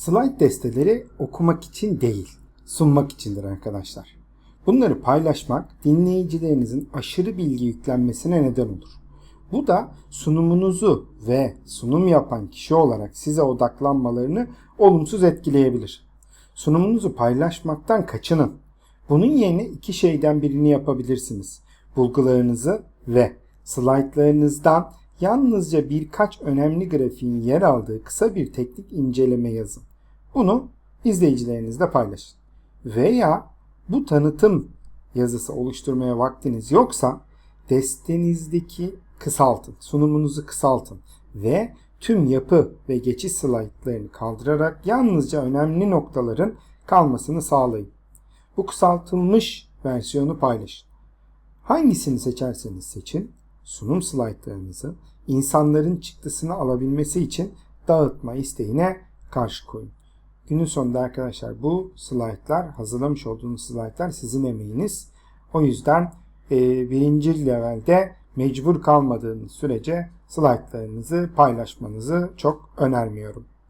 Slide desteleri okumak için değil, sunmak içindir arkadaşlar. Bunları paylaşmak dinleyicilerinizin aşırı bilgi yüklenmesine neden olur. Bu da sunumunuzu ve sunum yapan kişi olarak size odaklanmalarını olumsuz etkileyebilir. Sunumunuzu paylaşmaktan kaçının. Bunun yerine iki şeyden birini yapabilirsiniz. Bulgularınızı ve slaytlarınızdan yalnızca birkaç önemli grafiğin yer aldığı kısa bir teknik inceleme yazın. Bunu izleyicilerinizle paylaşın. Veya bu tanıtım yazısı oluşturmaya vaktiniz yoksa destenizdeki kısaltın, sunumunuzu kısaltın ve tüm yapı ve geçiş slaytlarını kaldırarak yalnızca önemli noktaların kalmasını sağlayın. Bu kısaltılmış versiyonu paylaşın. Hangisini seçerseniz seçin, sunum slaytlarınızı insanların çıktısını alabilmesi için dağıtma isteğine karşı koyun. Günün sonunda arkadaşlar bu slaytlar, hazırlamış olduğunuz slaytlar sizin emeğiniz. O yüzden e, birinci levelde mecbur kalmadığınız sürece slaytlarınızı paylaşmanızı çok önermiyorum.